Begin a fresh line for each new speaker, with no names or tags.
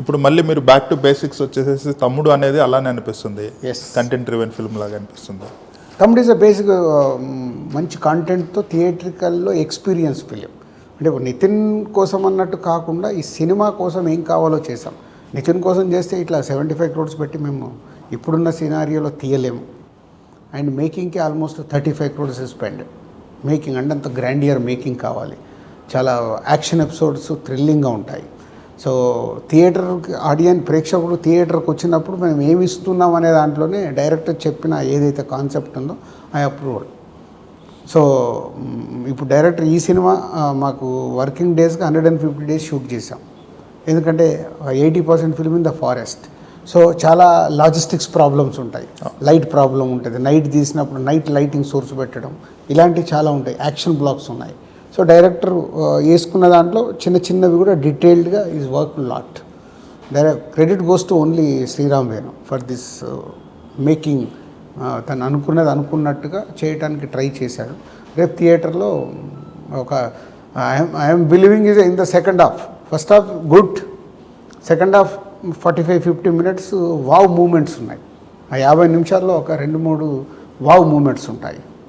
ఇప్పుడు మళ్ళీ మీరు బ్యాక్ టు బేసిక్స్ వచ్చేసేసి తమ్ముడు అనేది అలానే అనిపిస్తుంది.
ఎస్
కంటెంట్ డ్రివెన్ ఫిల్మ్ లాగా అనిపిస్తుంది.
తమ్ముడు ఈజ్ అ బేసిక్ మంచి కాంటెంట్తో థియేట్రికల్లో ఎక్స్పీరియన్స్ ఫిలిం అంటే నితిన్ కోసం అన్నట్టు కాకుండా ఈ సినిమా కోసం ఏం కావాలో చేసాం నితిన్ కోసం చేస్తే ఇట్లా సెవెంటీ ఫైవ్ క్రోడ్స్ పెట్టి మేము ఇప్పుడున్న సినారియోలో తీయలేము. And మేకింగ్కి almost thirty five crores spend making అంటే అంత గ్రాండియర్ మేకింగ్ కావాలి. చాలా యాక్షన్ ఎపిసోడ్స్ థ్రిల్లింగ్గా ఉంటాయి. సో థియేటర్కి ఆడియన్స్ ప్రేక్షకుడు థియేటర్కి వచ్చినప్పుడు మేము ఏమి ఇస్తున్నాం అనే దాంట్లోనే డైరెక్టర్ చెప్పిన ఏదైతే కాన్సెప్ట్ ఉందో ఐ అప్రూవల్. సో ఇప్పుడు డైరెక్టర్ ఈ సినిమా మాకు వర్కింగ్ డేస్కి hundred and fifty days shoot చేసాం ఎందుకంటే eighty percent film in the forest. So చాలా లాజిస్టిక్స్ ప్రాబ్లమ్స్ ఉంటాయి. లైట్ ప్రాబ్లం ఉంటుంది. నైట్ తీసినప్పుడు నైట్ లైటింగ్ సోర్స్ పెట్టడం ఇలాంటివి చాలా ఉంటాయి. యాక్షన్ బ్లాక్స్ ఉన్నాయి. సో డైరెక్టర్ uh, వేసుకున్న దాంట్లో చిన్న చిన్నవి కూడా డీటెయిల్డ్గా is work lot direct credit goes to only Sriram Venu for this making తను అనుకున్నది అనుకున్నట్టుగా చేయటానికి ట్రై చేశాడు. రేపు థియేటర్లో ఒక I'm I'm believing is in the second half first half good second half forty five fifty minutes wow moments ఉన్నాయి. ఆ యాభై నిమిషాల్లో ఒక రెండు మూడు వావ్ మూమెంట్స్ ఉంటాయి.